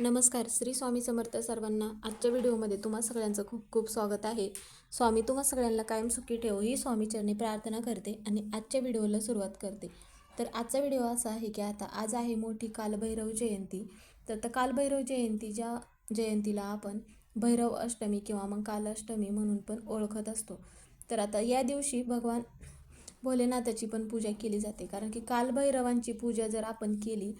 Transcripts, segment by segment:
नमस्कार श्री स्वामी समर्थ सर्वांना आजच्या व्हिडिओमध्ये तुम्हा सगळ्यांचं खूप खूप स्वागत आहे. स्वामी तुम्हा सगळ्यांना कायम सुखी ठेव ही स्वामीचरणी प्रार्थना करते आणि आजच्या व्हिडिओला सुरुवात करते. तर आजचा व्हिडिओ असा आहे की आता आज आहे मोठी कालभैरव जयंती. तर त्या कालभैरव जयंतीच्या जयंतीला आपण भैरव अष्टमी किंवा मग कालाष्टमी म्हणून पण ओळखत असतो. तर आता या दिवशी भगवान भोलेनाथाची पण पूजा केली जाते. कारण की कालभैरवांची पूजा जर आपण केली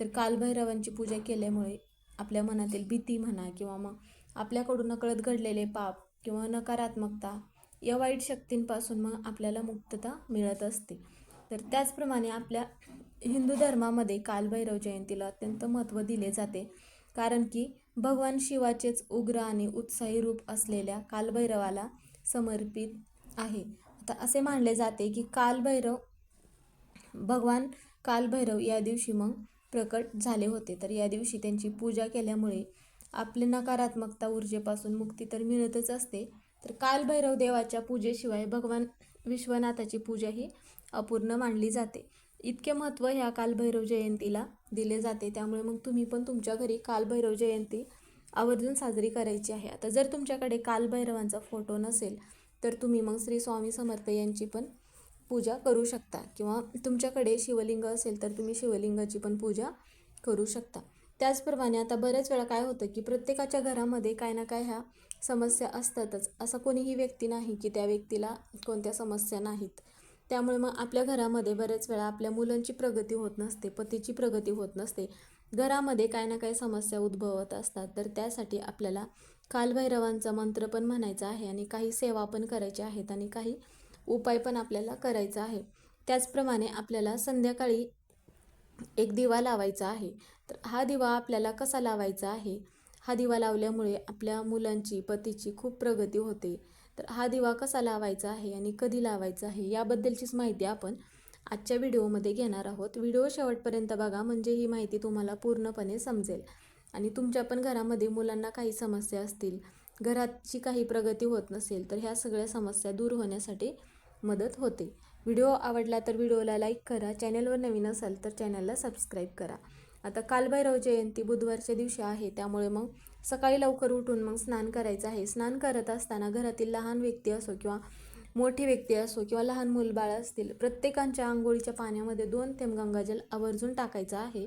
तर कालभैरवांची पूजा केल्यामुळे आपल्या मनातील भीती म्हणा किंवा मग आपल्याकडून नकळत घडलेले पाप किंवा नकारात्मकता या वाईट शक्तींपासून मग आपल्याला मुक्तता मिळत असते. तर त्याचप्रमाणे आपल्या हिंदू धर्मामध्ये कालभैरव जयंतीला अत्यंत महत्त्व दिले जाते. कारण की भगवान शिवाचेच उग्र आणि उत्साही रूप असलेल्या कालभैरवाला समर्पित आहे. आता असे मानले जाते की कालभैरव भगवान कालभैरव या दिवशी मग प्रकट झाले होते. तर या दिवशी त्यांची पूजा केल्यामुळे आपली नकारात्मकता ऊर्जेपासून मुक्ती तर मिळतच असते. तर कालभैरव देवाच्या पूजेशिवाय भगवान विश्वनाथाची पूजा ही अपूर्ण मानली जाते. इतके महत्त्व ह्या कालभैरव जयंतीला दिले जाते. त्यामुळे मग तुम्ही पण तुमच्या घरी कालभैरव जयंती आवर्जून साजरी करायची आहे. आता जर तुमच्याकडे कालभैरवांचा फोटो नसेल तर तुम्ही मग श्री स्वामी समर्थ यांची पण पूजा करू शकता. किंवा तुमच्याकडे शिवलिंग असेल तर तुम्ही शिवलिंगाची पण पूजा करू शकता. त्याचप्रमाणे आता बऱ्याच वेळा काय होतं की प्रत्येकाच्या घरामध्ये काय ना काय ह्या समस्या असतातच. असा कोणीही व्यक्ती नाही की त्या व्यक्तीला कोणत्या समस्या नाहीत. त्यामुळे मग आपल्या घरामध्ये बरेच वेळा आपल्या मुलांची प्रगती होत नसते पतीची प्रगती होत नसते. घरामध्ये काय ना काय समस्या उद्भवत असतात. तर त्यासाठी आपल्याला कालभैरवांचा मंत्र पण म्हणायचा आहे आणि काही सेवा पण करायच्या आहेत आणि काही उपाय पण आपल्याला करायचा आहे. त्याचप्रमाणे आपल्याला संध्याकाळी एक दिवा लावायचा आहे. तर हा दिवा आपल्याला कसा लावायचा आहे? हा दिवा लावल्यामुळे आपल्या मुलांची पतीची खूप प्रगती होते. तर हा दिवा कसा लावायचा आहे आणि कधी लावायचा आहे याबद्दलचीच माहिती आपण आजच्या व्हिडिओमध्ये घेणार आहोत. व्हिडिओ शेवटपर्यंत बघा म्हणजे ही माहिती तुम्हाला पूर्णपणे समजेल. आणि तुमच्या पण घरामध्ये मुलांना काही समस्या असतील घराची काही प्रगती होत नसेल तर ह्या सगळ्या समस्या दूर होण्यासाठी मदत होते. व्हिडिओ आवडला तर व्हिडिओला लाईक करा. चॅनलवर नवीन असाल तर चॅनलला सबस्क्राईब करा. आता कालभैरव जयंती बुधवारच्या दिवशी आहे. त्यामुळे मग सकाळी लवकर उठून मग स्नान करायचं आहे. स्नान करत असताना घरातील लहान व्यक्ती असो किंवा मोठी व्यक्ती असो किंवा लहान मुलबाळ असतील प्रत्येकांच्या आंघोळीच्या पाण्यामध्ये दोन थेंब गंगाजल आवर्जून टाकायचं आहे.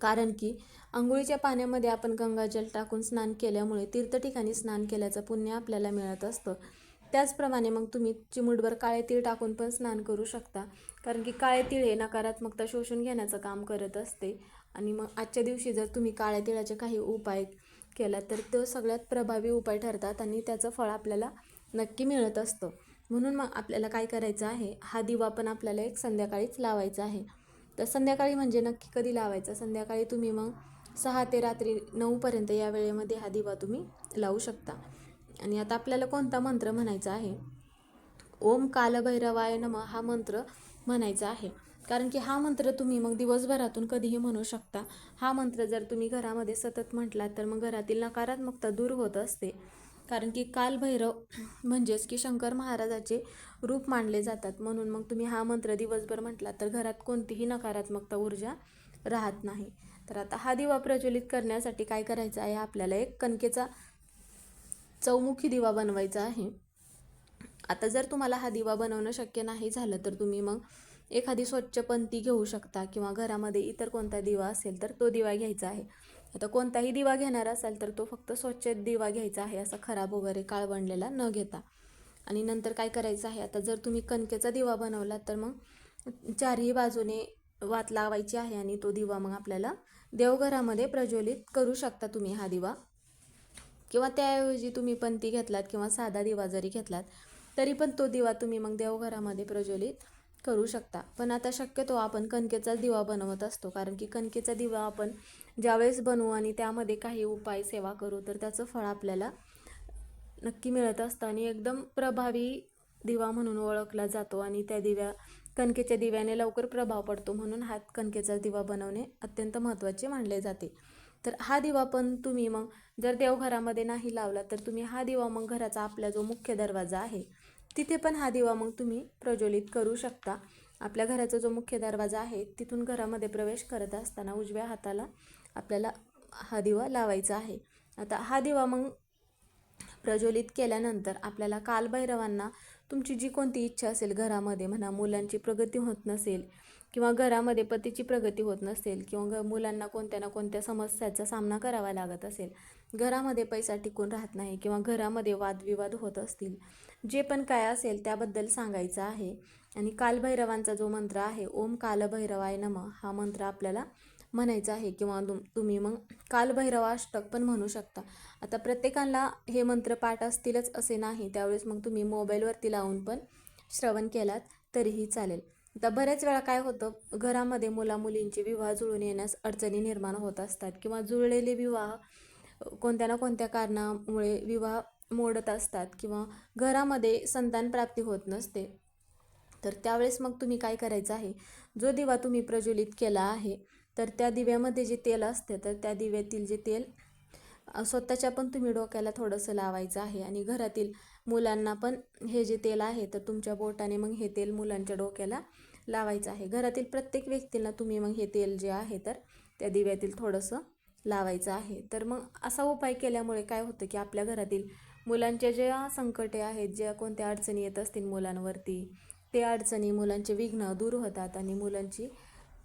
कारण की आंघोळीच्या पाण्यामध्ये आपण गंगाजल टाकून स्नान केल्यामुळे तीर्थ ठिकाणी स्नान केल्याचं पुण्य आपल्याला मिळत असतं. त्याचप्रमाणे मग तुम्ही चिमूटभर काळे तीळ टाकून पण स्नान करू शकता. कारण की काळे तीळ हे नकारात्मकता शोषून घेण्याचं काम करत असते. आणि मग आजच्या दिवशी जर तुम्ही काळ्या तिळाचे काही उपाय केला तर तो सगळ्यात प्रभावी उपाय ठरतात आणि त्याचं फळ आपल्याला नक्की मिळत असतं. म्हणून मग आपल्याला काय करायचं आहे? हा दिवा पण आपल्याला एक संध्याकाळीच लावायचा आहे. तर संध्याकाळी म्हणजे नक्की कधी लावायचा? संध्याकाळी तुम्ही मग सहा ते रात्री नऊपर्यंत या वेळेमध्ये हा दिवा तुम्ही लावू शकता. आणि आता आपल्याला कोणता मंत्र म्हणायचा आहे? ओम कालभैरवाय नम हा मंत्र म्हणायचा आहे. कारण की हा मंत्र तुम्ही मग दिवसभरातून कधीही म्हणू शकता. हा मंत्र जर तुम्ही घरामध्ये सतत म्हटलात तर मग घरातील नकारात्मकता दूर होत असते. कारण की कालभैरव म्हणजेच की शंकर महाराजाचे रूप मानले जातात. म्हणून मग तुम्ही हा मंत्र दिवसभर म्हटलात तर घरात कोणतीही नकारात्मकता ऊर्जा राहत नाही. तर आता हा दिवा प्रज्वलित करण्यासाठी काय करायचं आहे? आपल्याला एक कणकेचा चौमुखी दिवा बनवायचा आहे. आता जर तुम्हाला हा दिवा बनवणं शक्य नाही झालं तर तुम्ही मग एखादी स्वच्छ पंती घेऊ शकता किंवा घरामध्ये इतर कोणता दिवा असेल तर तो दिवा घ्यायचा आहे. आता कोणताही दिवा घेणार असाल तर तो फक्त स्वच्छ दिवा घ्यायचा आहे असा खराब वगैरे काळ बनलेला न घेता. आणि नंतर काय करायचं आहे आता जर तुम्ही कणकेचा दिवा बनवला तर मग चारही बाजूने वात लावायची आहे आणि तो दिवा मग आपल्याला देवघरामध्ये प्रज्वलित करू शकता तुम्ही हा दिवा. किंवा त्याऐवजी तुम्ही पंती घेतलात किंवा साधा दिवा जरी घेतलात तरी पण तो दिवा तुम्ही मग देवघरामध्ये प्रज्वलित करू शकता. पण आता शक्यतो आपण कणकेचा दिवा बनवत असतो कारण की कणकेचा दिवा आपण ज्यावेळेस बनवू आणि त्यामध्ये काही उपाय सेवा करू तर त्याचं फळ आपल्याला नक्की मिळत असतं आणि एकदम प्रभावी दिवा म्हणून ओळखला जातो आणि त्या दिव्या कणकेच्या दिव्याने लवकर प्रभाव पडतो म्हणून हा कणकेचा दिवा बनवणे अत्यंत महत्त्वाचे मानले जाते. तर हा दिवा पण तुम्ही मग जर देवघरामध्ये नाही लावला तर तुम्ही हा दिवा मग घराचा आपला जो मुख्य दरवाजा आहे तिथे पण हा दिवा मग तुम्ही प्रज्वलित करू शकता. आपल्या घराचा जो मुख्य दरवाजा आहे तिथून घरामध्ये प्रवेश करत असताना उजव्या हाताला आपल्याला हा दिवा लावायचा आहे. आता हा दिवा मग प्रज्वलित केल्यानंतर आपल्याला कालभैरवांना तुमची जी कोणती इच्छा असेल घरामध्ये म्हणा मुलांची प्रगती होत नसेल किंवा घरामध्ये पतीची प्रगती होत नसेल किंवा ग मुलांना कोणत्या ना कोणत्या समस्याचा सामना करावा लागत असेल घरामध्ये पैसा टिकून राहत नाही किंवा घरामध्ये वादविवाद होत असतील जे पण काय असेल त्याबद्दल सांगायचं आहे. आणि कालभैरवांचा जो मंत्र आहे ओम कालभैरवाय नम हा मंत्र आपल्याला म्हणायचा आहे. किंवा तुम तुम्ही मग कालभैरवाष्टक पण म्हणू शकता. आता प्रत्येकाला हे मंत्र पाठ असतीलच असे नाही त्यावेळेस मग तुम्ही मोबाईलवरती लावून पण श्रवण केलात तरीही चालेल. आता बऱ्याच वेळा काय होतं घरामध्ये मुलामुलींचे विवाह जुळून येण्यास अडचणी निर्माण होत असतात किंवा जुळलेले विवाह कोणत्या ना कोणत्या कारणामुळे विवाह मोडत असतात किंवा घरामध्ये संतान प्राप्ती होत नसते. तर त्यावेळेस मग तुम्ही काय करायचं आहे? जो दिवा तुम्ही प्रज्वलित केला आहे तर त्या दिव्यामध्ये जे तेल असते तर त्या दिव्यातील जे तेल स्वतःच्या पण तुम्ही डोक्याला थोडंसं लावायचं आहे आणि घरातील मुलांना पण हे जे तेल आहे तर तुमच्या बोटाने मग हे तेल मुलांच्या डोक्याला लावायचं आहे. घरातील प्रत्येक व्यक्तीला तुम्ही मग हे तेल जे आहे तर त्या दिव्यातील थोडंसं लावायचं आहे. तर मग असा उपाय केल्यामुळे काय होतं की आपल्या घरातील मुलांच्या ज्या संकटे आहेत ज्या कोणत्या अडचणी येत असतील मुलांवरती ते अडचणी मुलांचे विघ्न दूर होतात आणि मुलांची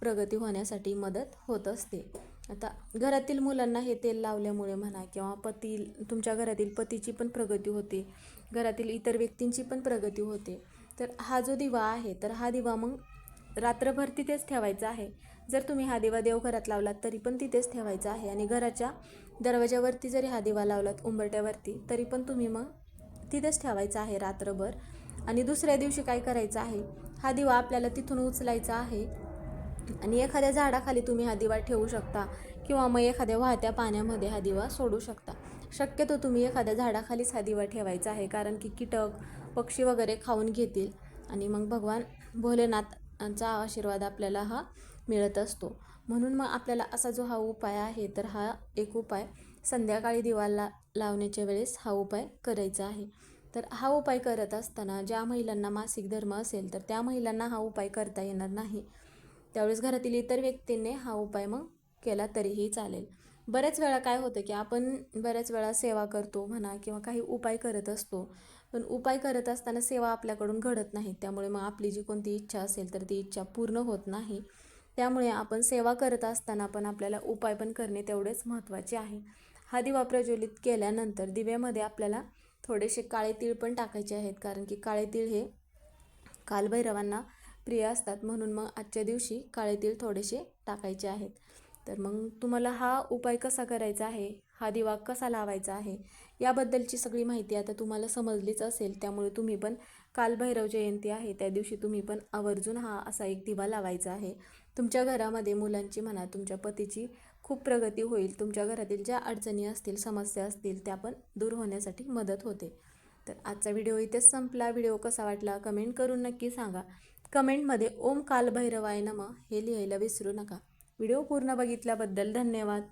प्रगती होण्यासाठी मदत होत असते. आता घरातील मुलांना हे तेल लावल्यामुळे म्हणा किंवा पती तुमच्या घरातील पतीची पण प्रगती होते घरातील इतर व्यक्तींची पण प्रगती होते. तर हा जो दिवा आहे तर हा दिवा मग रात्रभर तिथेच ठेवायचा आहे. जर तुम्ही हा दिवा देवघरात लावलात तरी पण तिथेच ठेवायचा आहे. आणि घराच्या दरवाज्यावरती जरी हा दिवा लावलात उंबरट्यावरती तरी पण तुम्ही मग तिथेच ठेवायचा आहे रात्रभर. आणि दुसऱ्या दिवशी काय करायचं आहे? हा दिवा आपल्याला तिथून उचलायचा आहे. आणि एखाद्या झाडाखाली तुम्ही हा दिवा ठेवू शकता किंवा मग एखाद्या वाहत्या पाण्यामध्ये हा दिवा सोडू शकता. शक्यतो तुम्ही एखाद्या झाडाखालीच हा दिवा ठेवायचा आहे कारण की कीटक पक्षी वगैरे खाऊन घेतील आणि मग भगवान भोलेनाथांचा आशीर्वाद आपल्याला हा मिळत असतो. म्हणून मग आपल्याला असा जो हा उपाय आहे तर हा एक उपाय संध्याकाळी दिवा ला लावण्याच्या वेळेस हा उपाय करायचा आहे. तर हा उपाय करत असताना ज्या महिलांना मासिक धर्म असेल तर त्या महिलांना हा उपाय करता येणार नाही. त्यावेळेस घरातील इतर व्यक्तींनी हा उपाय मग केला तरीही चालेल. बऱ्याच वेळा काय होतं की आपण बऱ्याच वेळा सेवा करतो म्हणा किंवा काही उपाय करत असतो. पण उपाय करत असताना सेवा आपल्याकडून घडत नाही. त्यामुळे मग आपली जी कोणती इच्छा असेल तर ती इच्छा पूर्ण होत नाही. त्यामुळे आपण सेवा करत असताना पण आपल्याला उपाय पण करणे तेवढेच महत्त्वाचे आहे. हा दिवा प्रज्वलित केल्यानंतर दिव्यामध्ये आपल्याला थोडेसे काळे तीळ पण टाकायचे आहेत. कारण की काळे तीळ हे कालभैरवांना प्रिय असतात म्हणून मग आजच्या दिवशी काळे तीळ थोडेसे टाकायचे आहेत. तर मग तुम्हाला हा उपाय कसा करायचा आहे? हा दिवा कसा लावायचा आहे? याबद्दलची सगळी माहिती आता तुम्हाला समजलीच असेल. त्यामुळे तुम्ही पण कालभैरव जयंती आहे. त्या दिवशी तुम्ही पण आवर्जून हा असा एक दिवा लावायचा आहे. तुमच्या घरामध्ये मुलांची म्हणा तुमच्या पतीची खूप प्रगती होईल. तुमच्या घरातील ज्या अडचणी असतील समस्या असतील त्या पण दूर होण्यासाठी मदत होते. तर आजचा व्हिडिओ इथेच संपला. व्हिडिओ कसा वाटला कमेंट करून नक्की सांगा. कमेंटमध्ये ओम कालभैरवाय नम हे लिहायला विसरू नका. व्हिडिओ पूर्ण बघितल्याबद्दल धन्यवाद.